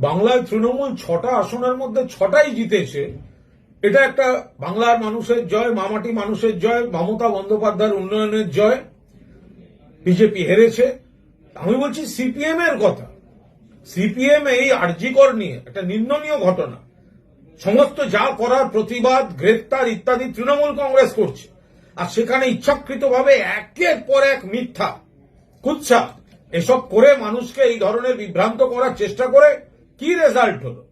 বাংলায় তৃণমূল ছটা আসনের মধ্যে ছটাই জিতেছে। এটা একটা বাংলার মানুষের জয় মামাটি মানুষের জয়, মমতা বন্দ্যোপাধ্যায়ের উন্নয়নের জয়, বিজেপি হেরেছে। আমি বলছি সিপিএম এর কথা। সিপিএম এই আর্জিকর নিয়ে একটা নিন্দনীয় ঘটনা। সমস্ত যা করার প্রতিবাদ গ্রেপ্তার ইত্যাদি তৃণমূল কংগ্রেস করছে। আর সেখানে ইচ্ছাকৃতভাবে একের পর এক মিথ্যা কুচ্ছা এসব করে মানুষকে এই ধরনের বিভ্রান্ত করার চেষ্টা করে কি রেজাল্ট হলো?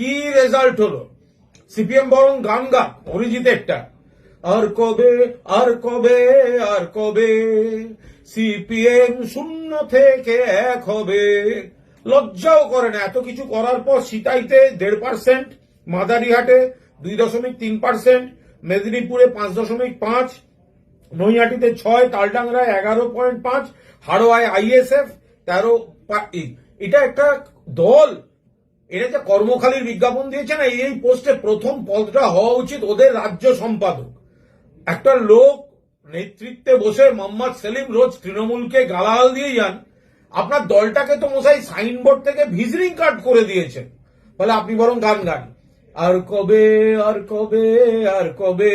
কি রেজাল্ট হলো? সিপিএম বরং গান গা অরিজিতেরটা আর কবে আর কবে আর কবে? সিপিএম শূন্য থেকে এক হবে। লজ্জাও করে না, এত কিছু করার পর সিতাইতে দেড় পার্সেন্ট মাদারিহাটে দুই দশমিক তিন পার্সেন্ট মেদিনীপুরে পাঁচ দশমিক পাঁচ নৈহাটিতে ছয়, তালডাংরায় এগারো পয়েন্ট পাঁচ, হাড়োয়ায় আইএসএফ তেরো এটা একটা দল। এটা যে কর্মখালির বিজ্ঞাপন দিয়েছে না, এই পোস্টে প্রথম পদটা হওয়া উচিত ওদের রাজ্য সম্পাদক। একটা লোক নেতৃত্বে বসে মোহাম্মদ সেলিম রোজ তৃণমূলকে গালাহাল দিয়ে যান। আপনার দলটাকে তো মশাই সাইনবোর্ড থেকে ভিজিটিং কার্ড করে দিয়েছেন। বলে আপনি বরং গান গান। আর কবে আর কবে আর কবে?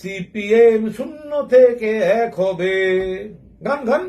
সিপিএম শূন্য থেকে এক হবে। গান গান।